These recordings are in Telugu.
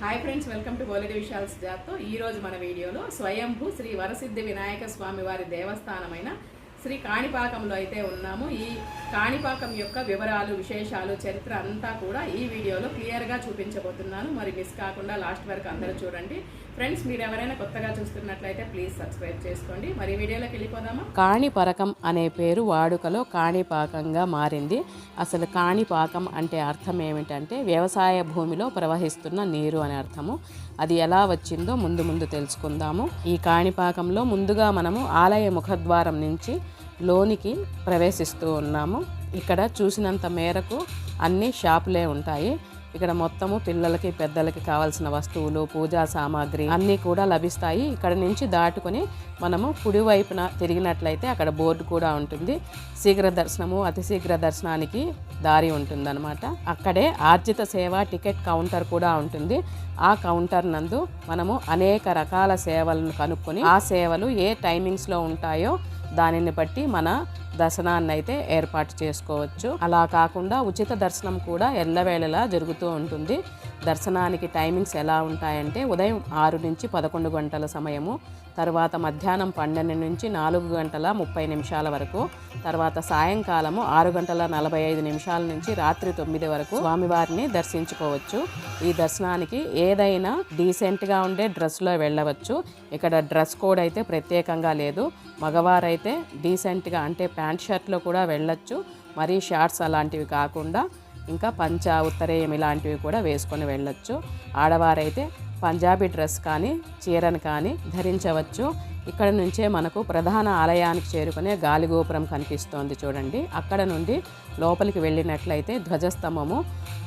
Hi friends welcome to Goledi Vishal's జాతో ఈ రోజు మన వీడియోలో స్వయంభూ శ్రీ వరసిద్ధి వినాయక స్వామి వారి దేవస్థానమైన శ్రీ కాణిపాకంలో అయితే ఉన్నాము. ఈ కాణిపాకం యొక్క వివరాలు విశేషాలు చరిత్ర అంతా కూడా ఈ వీడియోలో క్లియర్గా చూపించబోతున్నాను. మరి మిస్ కాకుండా లాస్ట్ వరకు అందరూ చూడండి. ఫ్రెండ్స్ మీరు ఎవరైనా కొత్తగా చూస్తున్నట్లయితే ప్లీజ్ సబ్స్క్రైబ్ చేసుకోండి. మరి వీడియోలోకి వెళ్ళిపోదామా? కాణిపరకం అనే పేరు వాడుకలో కాణిపాకంగా మారింది. అసలు కాణిపాకం అంటే అర్థం ఏమిటంటే వ్యవసాయ భూమిలో ప్రవహిస్తున్న నీరు అనే అర్థము. అది ఎలా వచ్చిందో ముందు ముందు తెలుసుకుందాము. ఈ కాణిపాకంలో ముందుగా మనము ఆలయ ముఖద్వారం నుంచి లోనికి ప్రవేశిస్తూ ఉన్నాము. ఇక్కడ చూసినంత మేరకు అన్ని షాపులే ఉంటాయి. ఇక్కడ మొత్తము పిల్లలకి పెద్దలకి కావాల్సిన వస్తువులు పూజా సామాగ్రి అన్నీ కూడా లభిస్తాయి. ఇక్కడ నుంచి దాటుకొని మనము కుడివైపున తిరిగినట్లయితే అక్కడ బోర్డు కూడా ఉంటుంది. శీఘ్ర దర్శనము అతి శీఘ్ర దర్శనానికి దారి ఉంటుందన్నమాట. అక్కడే ఆర్జిత సేవ టికెట్ కౌంటర్ కూడా ఉంటుంది. ఆ కౌంటర్ నందు మనము అనేక రకాల సేవలను కనుక్కొని ఆ సేవలు ఏ టైమింగ్స్లో ఉంటాయో దానిని బట్టి మన దర్శనాన్ని అయితే ఏర్పాటు చేసుకోవచ్చు. అలా కాకుండా ఉచిత దర్శనం కూడా ఎల్లవేళలా జరుగుతూ ఉంటుంది. దర్శనానికి టైమింగ్స్ ఎలా ఉంటాయంటే ఉదయం ఆరు నుంచి పదకొండు గంటల సమయము తర్వాత మధ్యాహ్నం పన్నెండు నుంచి నాలుగు గంటల ముప్పై నిమిషాల వరకు తర్వాత సాయంకాలము ఆరు గంటల నలభై ఐదు నిమిషాల నుంచి రాత్రి తొమ్మిది వరకు స్వామివారిని దర్శించుకోవచ్చు. ఈ దర్శనానికి ఏదైనా డీసెంట్గా ఉండే డ్రెస్లో వెళ్ళవచ్చు. ఇక్కడ డ్రెస్ కోడ్ అయితే ప్రత్యేకంగా లేదు. మగవారైతే డీసెంట్గా అంటే ప్యాంట్ షర్ట్లో కూడా వెళ్ళచ్చు. మరీ షార్ట్స్ అలాంటివి కాకుండా ఇంకా పంచ ఉత్తరేయం ఇలాంటివి కూడా వేసుకొని వెళ్ళొచ్చు. ఆడవారైతే పంజాబీ డ్రెస్ కానీ చీరను కానీ ధరించవచ్చు. ఇక్కడ నుంచే మనకు ప్రధాన ఆలయానికి చేరుకునే గాలిగోపురం కనిపిస్తోంది చూడండి. అక్కడ నుండి లోపలికి వెళ్ళినట్లయితే ధ్వజస్తంభము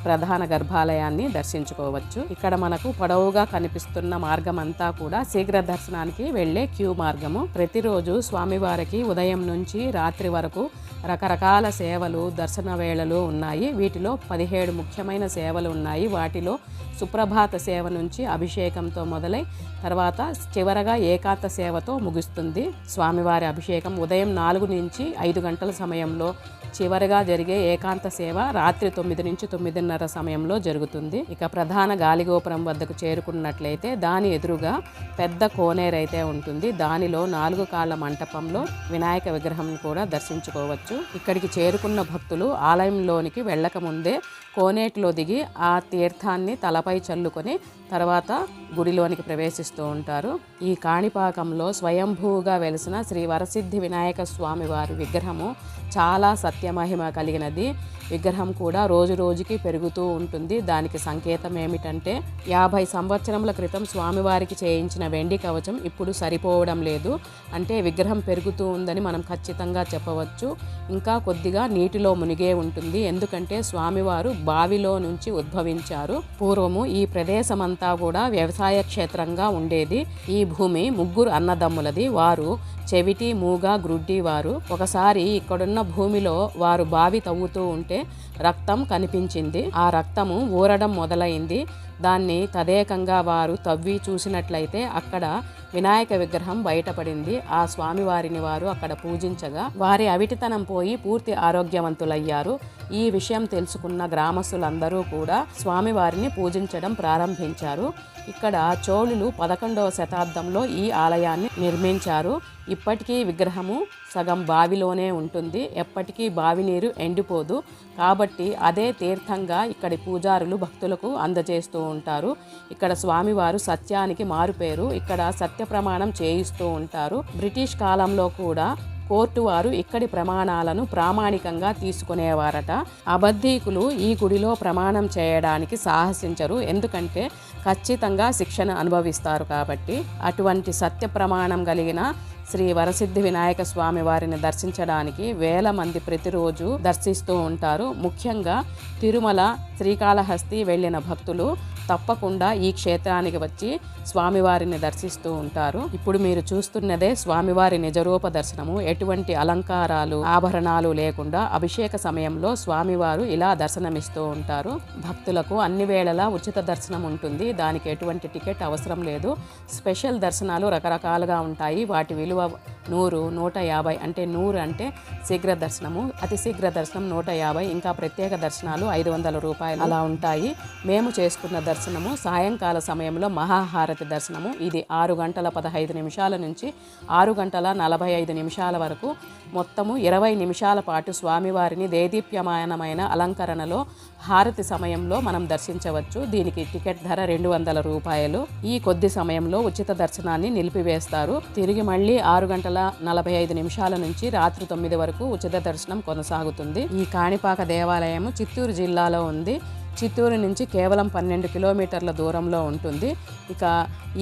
ప్రధాన గర్భాలయాన్ని దర్శించుకోవచ్చు. ఇక్కడ మనకు పొడవుగా కనిపిస్తున్న మార్గం అంతా కూడా శీఘ్ర దర్శనానికి వెళ్ళే క్యూ మార్గము. ప్రతిరోజు స్వామివారికి ఉదయం నుంచి రాత్రి వరకు రకరకాల సేవలు దర్శన వేళలు ఉన్నాయి. వీటిలో పదిహేడు ముఖ్యమైన సేవలు ఉన్నాయి. వాటిలో సుప్రభాత సేవ నుంచి అభిషేకంతో మొదలై తర్వాత చివరగా ఏకాంత సేవతో ముగుస్తుంది. స్వామివారి అభిషేకం ఉదయం నాలుగు నుంచి ఐదు గంటల సమయంలో చివరగా జరిగే ఏకాంత సేవ రాత్రి తొమ్మిది నుంచి తొమ్మిదిన్నర సమయంలో జరుగుతుంది. ఇక ప్రధాన గాలిగోపురం వద్దకు చేరుకున్నట్లయితే దాని ఎదురుగా పెద్ద కోనేరు అయితే ఉంటుంది. దానిలో నాలుగు కాళ్ళ మంటపంలో వినాయక విగ్రహం కూడా దర్శించుకోవచ్చు. ఇక్కడికి చేరుకున్న భక్తులు ఆలయంలోనికి వెళ్ళకముందే కోనేటిలో దిగి ఆ తీర్థాన్ని తల తలపై చల్లుకొని తర్వాత గుడిలోనికి ప్రవేశిస్తూ ఉంటారు. ఈ కాణిపాకంలో స్వయంభూగా వెలిసిన శ్రీ వరసిద్ధి వినాయక స్వామి వారి విగ్రహము చాలా సత్యమహిమ కలిగినది. విగ్రహం కూడా రోజు రోజుకి పెరుగుతూ ఉంటుంది. దానికి సంకేతం ఏమిటంటే యాభై సంవత్సరముల క్రితం స్వామివారికి చేయించిన వెండి కవచం ఇప్పుడు సరిపోవడం లేదు. అంటే విగ్రహం పెరుగుతూ ఉందని మనం ఖచ్చితంగా చెప్పవచ్చు. ఇంకా కొద్దిగా నీటిలో మునిగే ఉంటుంది. ఎందుకంటే స్వామివారు బావిలో నుంచి ఉద్భవించారు. పూర్వం పూర్వము ఈ ప్రదేశమంతా కూడా వ్యవసాయ క్షేత్రంగా ఉండేది. ఈ భూమి ముగ్గురు అన్నదమ్ములది. వారు చెవిటి మూగ గ్రుడ్డి వారు. ఒకసారి ఇక్కడున్న భూమిలో వారు బావి తవ్వుతూ ఉంటే రక్తం కనిపించింది. ఆ రక్తము ఊరడం మొదలైంది. దాన్ని తదేకంగా వారు తవ్వి చూసినట్లయితే అక్కడ వినాయక విగ్రహం బయటపడింది. ఆ స్వామివారిని వారు అక్కడ పూజించగా వారి అవిటితనం పోయి పూర్తి ఆరోగ్యవంతులయ్యారు. ఈ విషయం తెలుసుకున్న గ్రామస్తులందరూ కూడా స్వామివారిని పూజించడం ప్రారంభించారు. ఇక్కడ చోళులు పదకొండవ శతాబ్దంలో ఈ ఆలయాన్ని నిర్మించారు. ఇప్పటికీ విగ్రహము సగం బావిలోనే ఉంటుంది. ఎప్పటికీ బావి నీరు ఎండిపోదు. కాబట్టి అదే తీర్థంగా ఇక్కడి పూజారులు భక్తులకు అందజేస్తూ ఉంటారు. ఇక్కడ స్వామివారు సత్యానికి మారుపేరు. ఇక్కడ సత్య ప్రమాణం చేయిస్తూ ఉంటారు. బ్రిటిష్ కాలంలో కూడా కోర్టు వారు ఇక్కడి ప్రమాణాలను ప్రామాణికంగా తీసుకునేవారట. అబద్ధీకులు ఈ గుడిలో ప్రమాణం చేయడానికి సాహసించరు. ఎందుకంటే ఖచ్చితంగా శిక్షణ అనుభవిస్తారు కాబట్టి. అటువంటి సత్య ప్రమాణం కలిగిన శ్రీ వరసిద్ధి వినాయక స్వామి వారిని దర్శించడానికి వేల మంది ప్రతిరోజు దర్శిస్తూ ఉంటారు. ముఖ్యంగా తిరుమల శ్రీకాళహస్తి వెళ్ళిన భక్తులు తప్పకుండా ఈ క్షేత్రానికి వచ్చి స్వామివారిని దర్శిస్తూ ఉంటారు. ఇప్పుడు మీరు చూస్తున్నదే స్వామివారి నిజరూప దర్శనము. ఎటువంటి అలంకారాలు ఆభరణాలు లేకుండా అభిషేక సమయంలో స్వామివారు ఇలా దర్శనమిస్తూ ఉంటారు. భక్తులకు అన్ని వేళలా ఉచిత దర్శనం ఉంటుంది. దానికి ఎటువంటి టికెట్ అవసరం లేదు. స్పెషల్ దర్శనాలు రకరకాలుగా ఉంటాయి. వాటి విలువ నూరు నూట యాభై అంటే నూరు అంటే శీఘ్ర దర్శనము. అతి శీఘ్ర దర్శనం నూట యాభై ఇంకా ప్రత్యేక దర్శనాలు ఐదు వందల రూపాయలు. అలా ఉంటాయి. మేము చేసుకున్న దర్శనము సాయంకాల సమయంలో మహాహారతి దర్శనము. ఇది ఆరు గంటల పదహైదు నిమిషాల నుంచి ఆరు గంటల నలభై ఐదు నిమిషాల వరకు. మొత్తము ఇరవై నిమిషాల పాటు స్వామివారిని దేదీప్యమానమైన అలంకరణలో హారతి సమయంలో మనం దర్శించవచ్చు. దీనికి టికెట్ ధర రెండు వందల రూపాయలు. ఈ కొద్ది సమయంలో ఉచిత దర్శనాన్ని నిలిపివేస్తారు. తిరిగి మళ్ళీ ఆరు గంటల నలభై ఐదు నిమిషాల నుంచి రాత్రి తొమ్మిది వరకు ఉచిత దర్శనం కొనసాగుతుంది. ఈ కాణిపాక దేవాలయము చిత్తూరు జిల్లాలో ఉంది. చిత్తూరు నుంచి కేవలం పన్నెండు కిలోమీటర్ల దూరంలో ఉంటుంది. ఇక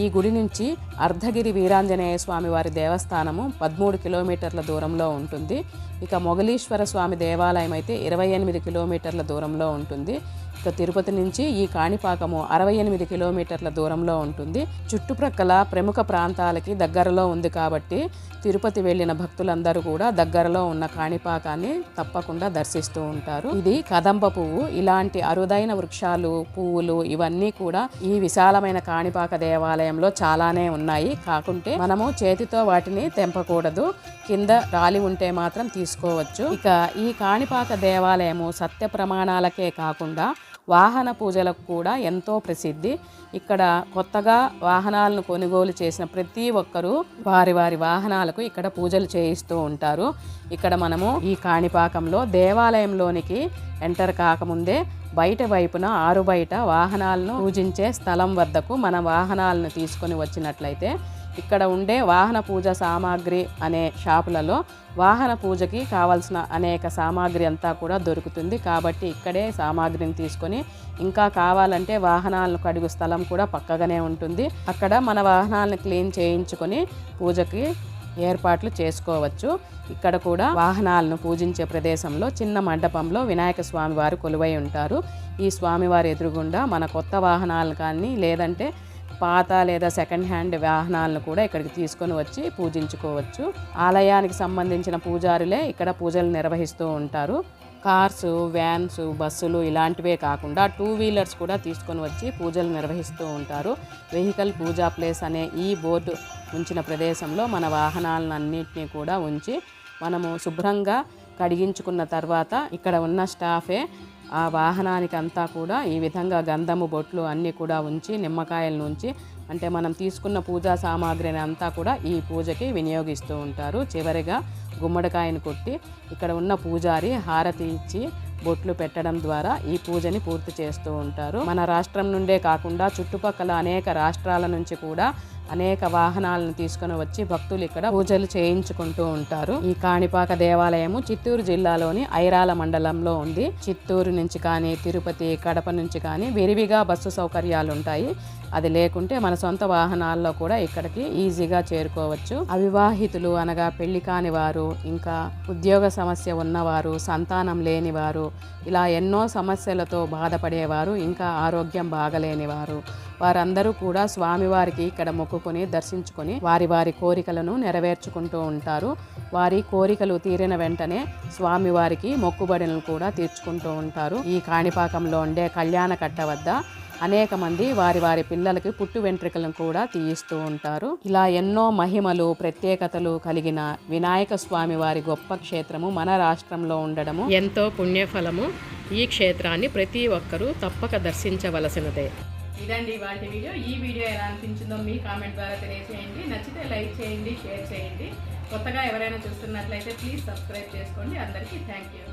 ఈ గుడి నుంచి అర్ధగిరి వీరాంజనేయ స్వామి వారి దేవస్థానము పదమూడు కిలోమీటర్ల దూరంలో ఉంటుంది. ఇక మొగలీశ్వర స్వామి దేవాలయం అయితే ఇరవై ఎనిమిది కిలోమీటర్ల దూరంలో ఉంటుంది. ఇక తిరుపతి నుంచి ఈ కాణిపాకము అరవై ఎనిమిది కిలోమీటర్ల దూరంలో ఉంటుంది. చుట్టుప్రక్కల ప్రముఖ ప్రాంతాలకి దగ్గరలో ఉంది కాబట్టి తిరుపతి వెళ్ళిన భక్తులందరూ కూడా దగ్గరలో ఉన్న కాణిపాకాన్ని తప్పకుండా దర్శిస్తూ ఉంటారు. ఇది కదంబ పువ్వు. ఇలాంటి అరుదైన వృక్షాలు పువ్వులు ఇవన్నీ కూడా ఈ విశాలమైన కాణిపాక దేవాలయంలో చాలానే ఉన్నాయి. కాకుంటే మనము చేతితో వాటిని తెంపకూడదు. కింద రాలి ఉంటే మాత్రం తీసుకోవచ్చు. ఇక ఈ కాణిపాక దేవాలయము సత్య ప్రమాణాలకే కాకుండా వాహన పూజలకు కూడా ఎంతో ప్రసిద్ధి. ఇక్కడ కొత్తగా వాహనాలను కొనుగోలు చేసిన ప్రతి ఒక్కరూ వారి వారి వాహనాలకు ఇక్కడ పూజలు చేయిస్తూ ఉంటారు. ఇక్కడ మనము ఈ కాణిపాకంలో దేవాలయంలోనికి ఎంటర్ కాకముందే బయట వైపున ఆరు బయట వాహనాలను పూజించే స్థలం వద్దకు మన వాహనాలను తీసుకొని వచ్చినట్లయితే ఇక్కడ ఉండే వాహన పూజ సామాగ్రి అనే షాపులలో వాహన పూజకి కావాల్సిన అనేక సామాగ్రి అంతా కూడా దొరుకుతుంది. కాబట్టి ఇక్కడే సామాగ్రిని తీసుకొని ఇంకా కావాలంటే వాహనాలను కడుగు స్థలం కూడా పక్కగానే ఉంటుంది. అక్కడ మన వాహనాలను క్లీన్ చేయించుకొని పూజకి ఏర్పాట్లు చేసుకోవచ్చు. ఇక్కడ కూడా వాహనాలను పూజించే ప్రదేశంలో చిన్న మండపంలో వినాయక స్వామి వారు కొలువై ఉంటారు. ఈ స్వామివారి ఎదురుగుండా మన కొత్త వాహనాలు కానీ లేదంటే పాత లేదా సెకండ్ హ్యాండ్ వాహనాలను కూడా ఇక్కడికి తీసుకొని వచ్చి పూజించుకోవచ్చు. ఆలయానికి సంబంధించిన పూజారులే ఇక్కడ పూజలు నిర్వహిస్తూ ఉంటారు. కార్స్ వ్యాన్స్ బస్సులు ఇలాంటివే కాకుండా టూ వీలర్స్ కూడా తీసుకొని వచ్చి పూజలు నిర్వహిస్తూ ఉంటారు. వెహికల్ పూజా ప్లేస్ అనే ఈ బోర్డు ఉంచిన ప్రదేశంలో మన వాహనాలను అన్నింటినీ కూడా ఉంచి మనము శుభ్రంగా కడిగించుకున్న తర్వాత ఇక్కడ ఉన్న స్టాఫే ఆ వాహనానికి అంతా కూడా ఈ విధంగా గంధము బొట్లు అన్నీ కూడా ఉంచి నిమ్మకాయలను ఉంచి అంటే మనం తీసుకున్న పూజా సామాగ్రిని అంతా కూడా ఈ పూజకి వినియోగిస్తూ ఉంటారు. చివరిగా గుమ్మడికాయను కొట్టి ఇక్కడ ఉన్న పూజారి హారతి ఇచ్చి బొట్లు పెట్టడం ద్వారా ఈ పూజని పూర్తి చేస్తూ ఉంటారు. మన రాష్ట్రం నుండే కాకుండా చుట్టుపక్కల అనేక రాష్ట్రాల నుంచి కూడా అనేక వాహనాలను తీసుకొని వచ్చి భక్తులు ఇక్కడ పూజలు చేయించుకుంటూ ఉంటారు. ఈ కాణిపాక దేవాలయము చిత్తూరు జిల్లాలోని ఐరాల మండలంలో ఉంది. చిత్తూరు నుంచి కానీ తిరుపతి కడప నుంచి కానీ విరివిగా బస్సు సౌకర్యాలు ఉంటాయి. అది లేకుంటే మన సొంత వాహనాల్లో కూడా ఇక్కడికి ఈజీగా చేరుకోవచ్చు. అవివాహితులు అనగా పెళ్ళి కాని వారు ఇంకా ఉద్యోగ సమస్య ఉన్నవారు సంతానం లేనివారు ఇలా ఎన్నో సమస్యలతో బాధపడేవారు ఇంకా ఆరోగ్యం బాగలేనివారు. వారందరూ కూడా స్వామివారికి ఇక్కడ మొక్కుకొని దర్శించుకొని వారి వారి కోరికలను నెరవేర్చుకుంటూ ఉంటారు. వారి కోరికలు తీరిన వెంటనే స్వామివారికి మొక్కుబడులను కూడా తీర్చుకుంటూ ఉంటారు. ఈ కాణిపాకంలో ఉండే కళ్యాణ కట్ట వద్ద అనేక మంది వారి వారి పిల్లలకి పుట్టు వెంట్రుకలను కూడా తీయిస్తూ ఉంటారు. ఇలా ఎన్నో మహిమలు ప్రత్యేకతలు కలిగిన వినాయక స్వామి వారి గొప్ప క్షేత్రము మన రాష్ట్రంలో ఉండడము. ఎంతో పుణ్యఫలము ఈ క్షేత్రాన్ని ప్రతి ఒక్కరూ తప్పక దర్శించవలసినదే. ఇదండి వాటి వీడియో. ఈ వీడియో ఎలా అనిపించిందో మీ కామెంట్ ద్వారా తెలియజేయండి నచ్చితే లైక్ చేయండి షేర్ చేయండి. కొత్తగా ఎవరైనా చూస్తున్నట్లయితే ప్లీజ్ సబ్స్క్రైబ్ చేసుకోండి. అందరికీ థ్యాంక్ యూ.